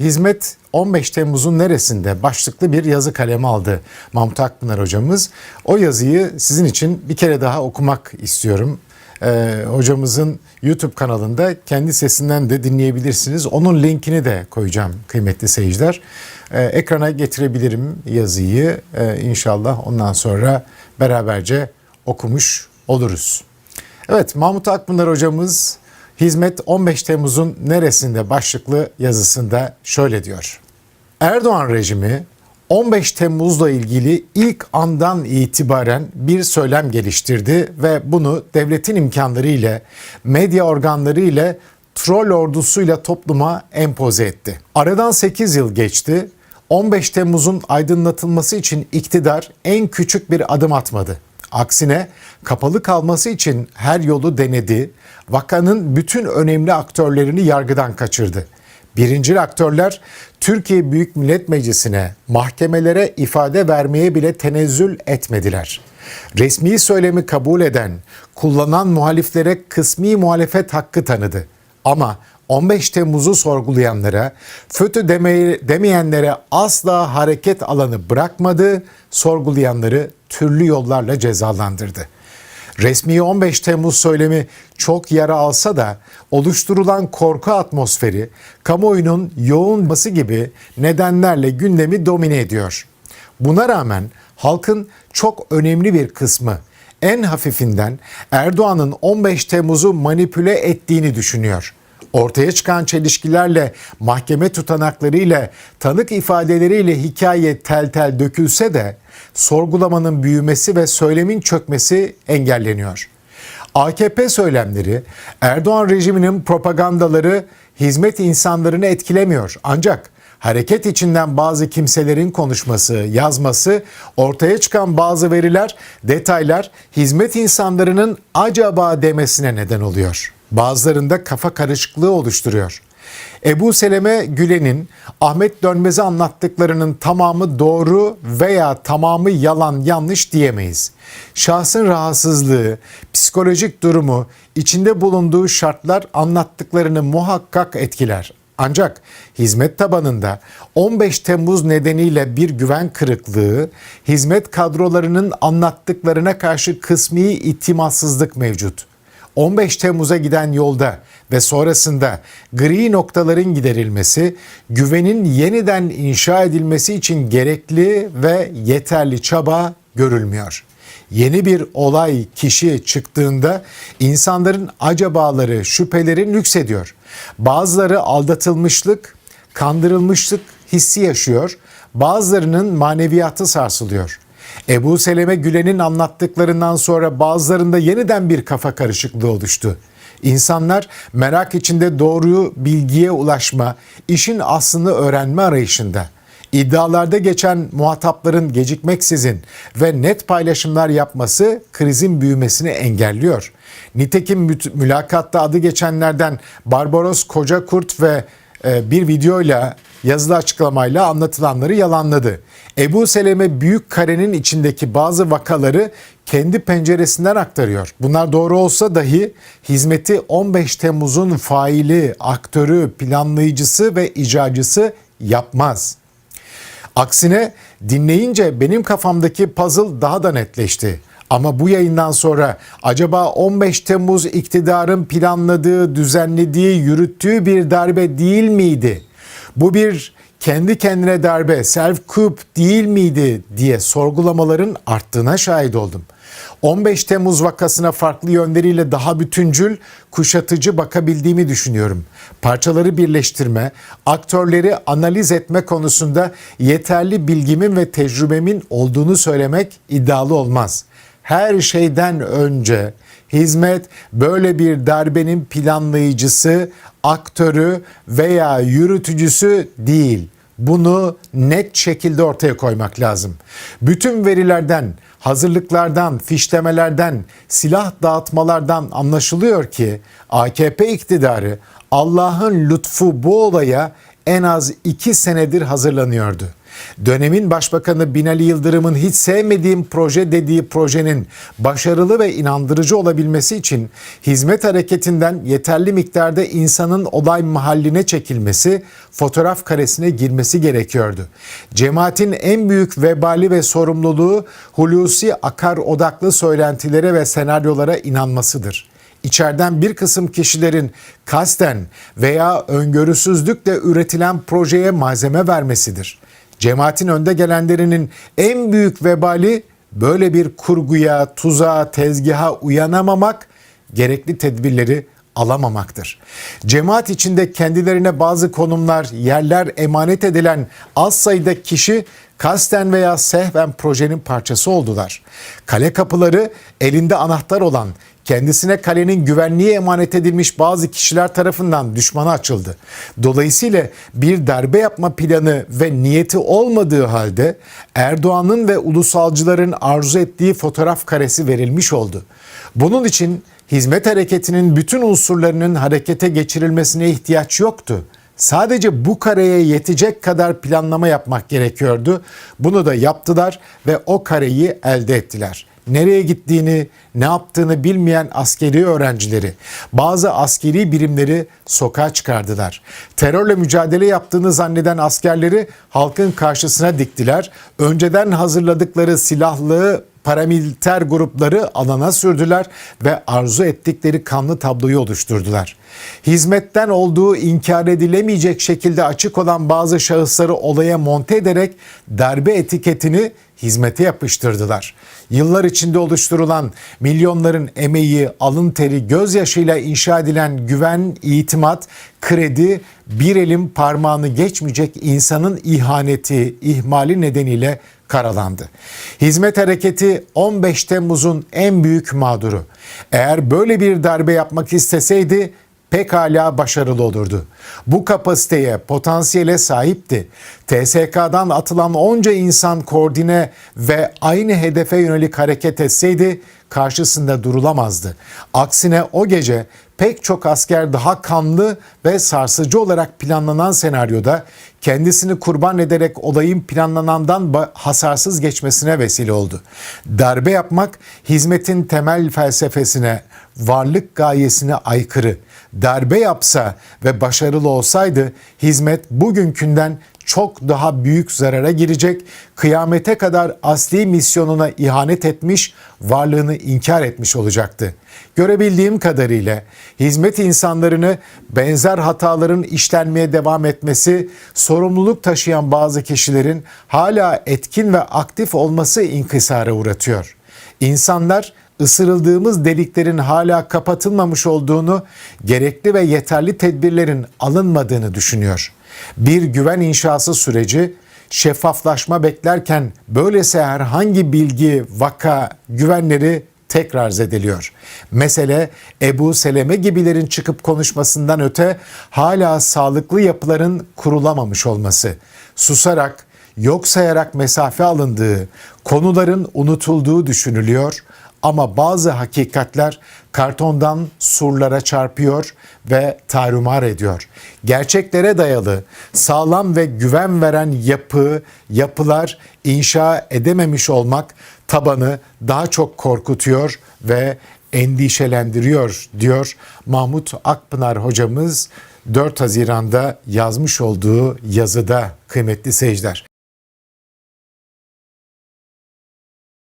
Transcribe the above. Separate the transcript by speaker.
Speaker 1: Hizmet 15 Temmuz'un neresinde başlıklı bir yazı kalemi aldı Mahmut Akpınar hocamız. O yazıyı sizin için bir kere daha okumak istiyorum. Ee, hocamızın YouTube kanalında kendi sesinden de dinleyebilirsiniz. Onun linkini de koyacağım kıymetli seyirciler. Ee, ekrana getirebilirim yazıyı ee, inşallah ondan sonra beraberce okumuş oluruz. Evet Mahmut Akpınar hocamız Hizmet 15 Temmuz'un neresinde başlıklı yazısında şöyle diyor. Erdoğan rejimi 15 Temmuz'la ilgili ilk andan itibaren bir söylem geliştirdi ve bunu devletin imkanları ile, medya organları ile, troll ordusuyla topluma empoze etti. Aradan 8 yıl geçti. 15 Temmuz'un aydınlatılması için iktidar en küçük bir adım atmadı. Aksine kapalı kalması için her yolu denedi. Vakanın bütün önemli aktörlerini yargıdan kaçırdı. Birincil aktörler Türkiye Büyük Millet Meclisi'ne, mahkemelere ifade vermeye bile tenezzül etmediler. Resmi söylemi kabul eden, kullanan muhaliflere kısmi muhalefet hakkı tanıdı. Ama 15 Temmuz'u sorgulayanlara, FETÖ demeye, demeyenlere asla hareket alanı bırakmadı, sorgulayanları türlü yollarla cezalandırdı. Resmi 15 Temmuz söylemi çok yara alsa da oluşturulan korku atmosferi kamuoyunun yoğunması gibi nedenlerle gündemi domine ediyor. Buna rağmen halkın çok önemli bir kısmı en hafifinden Erdoğan'ın 15 Temmuz'u manipüle ettiğini düşünüyor. Ortaya çıkan çelişkilerle, mahkeme tutanaklarıyla, tanık ifadeleriyle hikaye tel tel dökülse de sorgulamanın büyümesi ve söylemin çökmesi engelleniyor. AKP söylemleri, Erdoğan rejiminin propagandaları hizmet insanlarını etkilemiyor. Ancak hareket içinden bazı kimselerin konuşması, yazması, ortaya çıkan bazı veriler, detaylar hizmet insanlarının acaba demesine neden oluyor. Bazılarında kafa karışıklığı oluşturuyor. Ebu Seleme Gülen'in Ahmet Dönmez'e anlattıklarının tamamı doğru veya tamamı yalan yanlış diyemeyiz. Şahsın rahatsızlığı, psikolojik durumu, içinde bulunduğu şartlar anlattıklarını muhakkak etkiler. Ancak hizmet tabanında 15 Temmuz nedeniyle bir güven kırıklığı, hizmet kadrolarının anlattıklarına karşı kısmi itimatsızlık mevcut. 15 Temmuz'a giden yolda ve sonrasında gri noktaların giderilmesi, güvenin yeniden inşa edilmesi için gerekli ve yeterli çaba görülmüyor. Yeni bir olay kişi çıktığında insanların acabaları, şüpheleri nüksediyor. Bazıları aldatılmışlık, kandırılmışlık hissi yaşıyor. Bazılarının maneviyatı sarsılıyor. Ebu Seleme Gülen'in anlattıklarından sonra bazılarında yeniden bir kafa karışıklığı oluştu. İnsanlar merak içinde doğruyu bilgiye ulaşma, işin aslını öğrenme arayışında. İddialarda geçen muhatapların gecikmeksizin ve net paylaşımlar yapması krizin büyümesini engelliyor. Nitekim mülakatta adı geçenlerden Barbaros Kocakurt ve e, bir videoyla yazılı açıklamayla anlatılanları yalanladı. Ebu Seleme Büyük Kare'nin içindeki bazı vakaları kendi penceresinden aktarıyor. Bunlar doğru olsa dahi hizmeti 15 Temmuz'un faili, aktörü, planlayıcısı ve icracısı yapmaz. Aksine dinleyince benim kafamdaki puzzle daha da netleşti. Ama bu yayından sonra acaba 15 Temmuz iktidarın planladığı, düzenlediği, yürüttüğü bir darbe değil miydi? Bu bir kendi kendine darbe, self coup değil miydi diye sorgulamaların arttığına şahit oldum. 15 Temmuz vakasına farklı yönleriyle daha bütüncül, kuşatıcı bakabildiğimi düşünüyorum. Parçaları birleştirme, aktörleri analiz etme konusunda yeterli bilgimin ve tecrübemin olduğunu söylemek iddialı olmaz. Her şeyden önce hizmet böyle bir darbenin planlayıcısı, aktörü veya yürütücüsü değil. Bunu net şekilde ortaya koymak lazım. Bütün verilerden, hazırlıklardan, fişlemelerden, silah dağıtmalardan anlaşılıyor ki AKP iktidarı Allah'ın lütfu bu olaya en az iki senedir hazırlanıyordu. Dönemin Başbakanı Binali Yıldırım'ın hiç sevmediğim proje dediği projenin başarılı ve inandırıcı olabilmesi için hizmet hareketinden yeterli miktarda insanın olay mahalline çekilmesi, fotoğraf karesine girmesi gerekiyordu. Cemaatin en büyük vebali ve sorumluluğu Hulusi Akar odaklı söylentilere ve senaryolara inanmasıdır. İçeriden bir kısım kişilerin kasten veya öngörüsüzlükle üretilen projeye malzeme vermesidir. Cemaatin önde gelenlerinin en büyük vebali böyle bir kurguya, tuzağa, tezgaha uyanamamak, gerekli tedbirleri alamamaktır. Cemaat içinde kendilerine bazı konumlar, yerler emanet edilen az sayıda kişi kasten veya sehven projenin parçası oldular. Kale kapıları elinde anahtar olan, kendisine kalenin güvenliğe emanet edilmiş bazı kişiler tarafından düşmana açıldı. Dolayısıyla bir darbe yapma planı ve niyeti olmadığı halde Erdoğan'ın ve ulusalcıların arzu ettiği fotoğraf karesi verilmiş oldu. Bunun için hizmet hareketinin bütün unsurlarının harekete geçirilmesine ihtiyaç yoktu. Sadece bu kareye yetecek kadar planlama yapmak gerekiyordu. Bunu da yaptılar ve o kareyi elde ettiler. Nereye gittiğini, ne yaptığını bilmeyen askeri öğrencileri, bazı askeri birimleri sokağa çıkardılar. Terörle mücadele yaptığını zanneden askerleri halkın karşısına diktiler. Önceden hazırladıkları silahlı paramiliter grupları alana sürdüler ve arzu ettikleri kanlı tabloyu oluşturdular. Hizmetten olduğu inkar edilemeyecek şekilde açık olan bazı şahısları olaya monte ederek darbe etiketini hizmete yapıştırdılar. Yıllar içinde oluşturulan milyonların emeği, alın teri, gözyaşıyla inşa edilen güven, itimat, kredi bir elin parmağını geçmeyecek insanın ihaneti, ihmali nedeniyle karalandı. Hizmet hareketi 15 Temmuz'un en büyük mağduru. Eğer böyle bir darbe yapmak isteseydi pekala başarılı olurdu. Bu kapasiteye, potansiyele sahipti. TSK'dan atılan onca insan koordine ve aynı hedefe yönelik hareket etseydi karşısında durulamazdı. Aksine o gece pek çok asker daha kanlı ve sarsıcı olarak planlanan senaryoda kendisini kurban ederek olayın planlanandan hasarsız geçmesine vesile oldu. Darbe yapmak hizmetin temel felsefesine, varlık gayesine aykırı. Darbe yapsa ve başarılı olsaydı hizmet bugünkünden çok daha büyük zarara girecek, kıyamete kadar asli misyonuna ihanet etmiş, varlığını inkar etmiş olacaktı. Görebildiğim kadarıyla hizmet insanlarını benzer hataların işlenmeye devam etmesi, sorumluluk taşıyan bazı kişilerin hala etkin ve aktif olması inkisara uğratıyor. İnsanlar ısırıldığımız deliklerin hala kapatılmamış olduğunu, gerekli ve yeterli tedbirlerin alınmadığını düşünüyor. Bir güven inşası süreci şeffaflaşma beklerken böylese herhangi bilgi, vaka, güvenleri tekrar zedeliyor. Mesele Ebu Seleme gibilerin çıkıp konuşmasından öte hala sağlıklı yapıların kurulamamış olması. Susarak, yok sayarak mesafe alındığı, konuların unutulduğu düşünülüyor ama bazı hakikatler kartondan surlara çarpıyor ve tarumar ediyor. Gerçeklere dayalı, sağlam ve güven veren yapı, yapılar inşa edememiş olmak tabanı daha çok korkutuyor ve endişelendiriyor diyor Mahmut Akpınar hocamız 4 Haziran'da yazmış olduğu yazıda kıymetli seyirciler.